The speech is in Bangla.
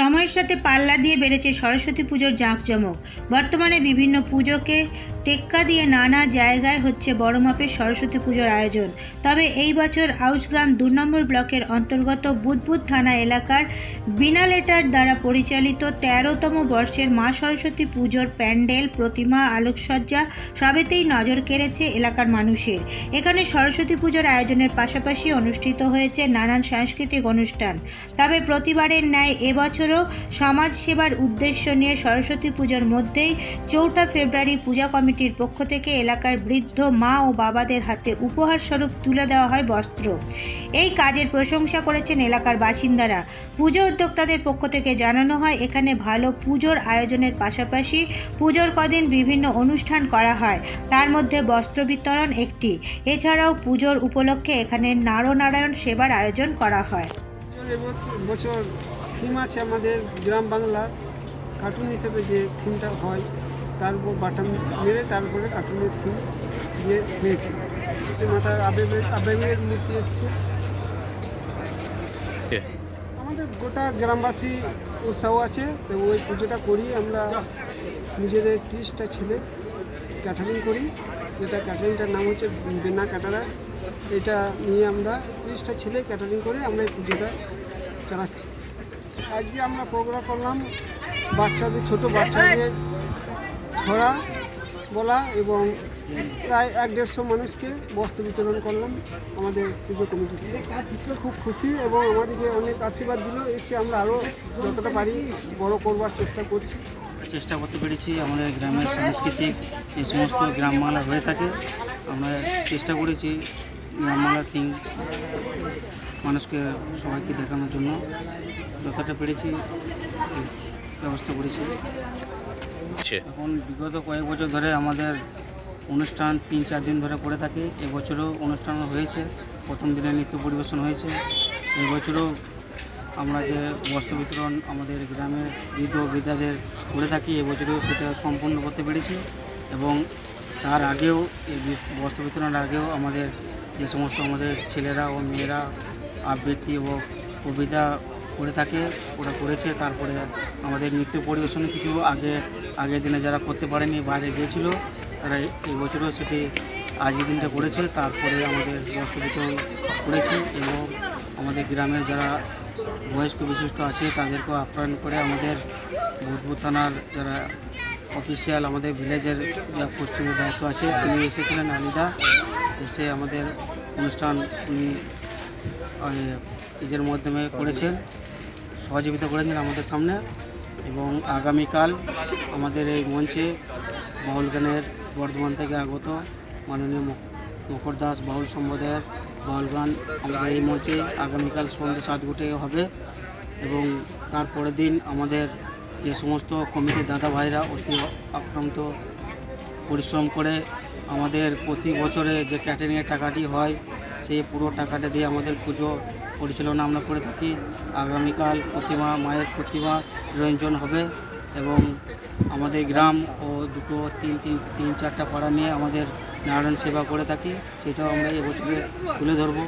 সময়ের সাথে পাল্লা দিয়ে বেড়েছে সরস্বতী পুজোর জাঁকজমক। বর্তমানে বিভিন্ন পুজোকে টেক্কা দিয়ে নানা জায়গায় হচ্ছে বড় মাপের সরস্বতী পুজোর আয়োজন। তবে এই বছর আউসগ্রাম দু নম্বর ব্লকের অন্তর্গত বুদবুদ থানা এলাকার বিনালেটার দ্বারা পরিচালিত তেরোতম বর্ষের মা সরস্বতী পুজোর প্যান্ডেল প্রতিমা আলোকসজ্জা সবেতেই নজর কেড়েছে এলাকার মানুষের। এখানে সরস্বতী পুজোর আয়োজনের পাশাপাশি অনুষ্ঠিত হয়েছে নানান সাংস্কৃতিক অনুষ্ঠান। তবে প্রতিবারের ন্যায় এবছরও সমাজ সেবার উদ্দেশ্য নিয়ে সরস্বতী পুজোর মধ্যেই চৌঠা ফেব্রুয়ারি পূজা কমিটির পক্ষ থেকে এলাকার বৃদ্ধ মা ও বাবাদের হাতে উপহার স্বরূপ তুলে দেওয়া হয় বস্ত্র। এই কাজের প্রশংসা করেছেন এলাকার বাসিন্দারা। পুজো উদ্যোক্তাদের পক্ষ থেকে জানানো হয়, এখানে ভালো পুজোর আয়োজনের পাশাপাশি পুজোর কদিন বিভিন্ন অনুষ্ঠান করা হয়। তার মধ্যে বস্ত্র বিতরণ একটি। এছাড়াও পুজোর উপলক্ষে এখানে নারনারায়ণ সেবার আয়োজন করা হয়। বছর থিম আছে আমাদের গ্রাম বাংলার কার্টুন হিসেবে যে থিমটা হয়। তার উপর বাটাম মেরে তারপরে কার্টুনের থিম দিয়ে এতে মাথার আবেগে আবেগের মূর্তি এসছে। আমাদের গোটা গ্রামবাসী উৎসাহ আছে তো ওই পুজোটা করি আমরা নিজেদের তিরিশটা ছেলে ক্যাটারিং করি। যেটা ক্যাটারিংটার নাম হচ্ছে বেনা ক্যাটারা। এটা নিয়ে আমরা তিরিশটা ছেলে ক্যাটারিং করে আমরা এই পুজোটা চালাচ্ছি। আজকে আমরা প্রোগ্রাম করলাম বাচ্চাদের ছোট বাচ্চাদের ছড়া বলা এবং প্রায় এক দেড়শো মানুষকে বস্ত্র বিতরণ করলাম আমাদের পুজো কমিটি খুব খুশি এবং আমাদেরকে অনেক আশীর্বাদ দিল। এর চেয়ে আমরা আরও যতটা পারি বড় করবার চেষ্টা করছি। চেষ্টা করতে পেরেছি। আমাদের গ্রামের সাংস্কৃতিক এই সমস্ত গ্রাম বাংলা হয়ে থাকে। আমরা চেষ্টা করেছি গ্রাম বাংলার থিম মানুষকে সবাইকে দেখানোর জন্য। যতটা পেরেছি ব্যবস্থা করেছি। এখন বিগত কয়েক বছর ধরে আমাদের অনুষ্ঠান তিন চার দিন ধরে করে থাকি। এবছরও অনুষ্ঠান হয়েছে। প্রথম দিনে নৃত্য পরিবেশন হয়েছে। এবছরও আমরা যে বস্ত্র বিতরণ আমাদের গ্রামের বৃদ্ধ বৃদ্ধাদের করে থাকি এবছরেও সেটা সম্পূর্ণ করতে পেরেছি এবং তার আগেও এই বস্ত্র বিতরণের আগেও আমাদের যে সমস্ত আমাদের ছেলেরা ও মেয়েরা আবৃত্তি ও কবিতা করে থাকে, ওরা করেছে। তারপরে আমাদের নৃত্য পরিবেশন কিছু আগে, আগের দিনে যারা করতে পারেনি, বাইরে গিয়েছিল, তারা এই বছরও সেটি আজকের দিনটা করেছে। তারপরে আমাদের বস্ত্র বিতরণ করেছি এবং আমাদের গ্রামের যারা বয়স্ক বিশিষ্ট আছে, তাদেরকেও আপ্যায়ন করে আমাদের ভোজপুর থানার যারা অফিসিয়াল আমাদের ভিলেজের যা পশ্চিমের দায়িত্ব আছে, তিনি এসেছিলেন আলিদা এসে আমাদের অনুষ্ঠান উনি নিজের মাধ্যমে করেছেন। সহযোগিতা করেছেন আমাদের সামনে এবং আগামীকাল আমাদের এই মঞ্চে বাউল গানের বর্ধমান থেকে আগত মাননীয় মক- মকর দাস বাউল সম্প্রদায়ের বাউল গান আমাদের এই মঞ্চে আগামীকাল সন্ধ্যে সাত ঘটে হবে এবং তারপরের দিন আমাদের যে সমস্ত কমিটির দাদা ভাইরা অতি আক্রান্ত পরিশ্রম করে আমাদের প্রতি বছরে যে ক্যাটারিংয়ের টাকাটি হয় সেই পুরো টাকাটা দিয়ে আমাদের পুজো পরিচালনা আমরা করে থাকি। আগামীকাল প্রতিমা, মায়ের প্রতিমা রঞ্জন হবে এবং আমাদের গ্রাম ও দুটো, তিন তিন তিন, চারটা পাড়া নিয়ে আমাদের নারায়ণ সেবা করে থাকি। সেটাও আমরা এবছরে তুলে ধরবো।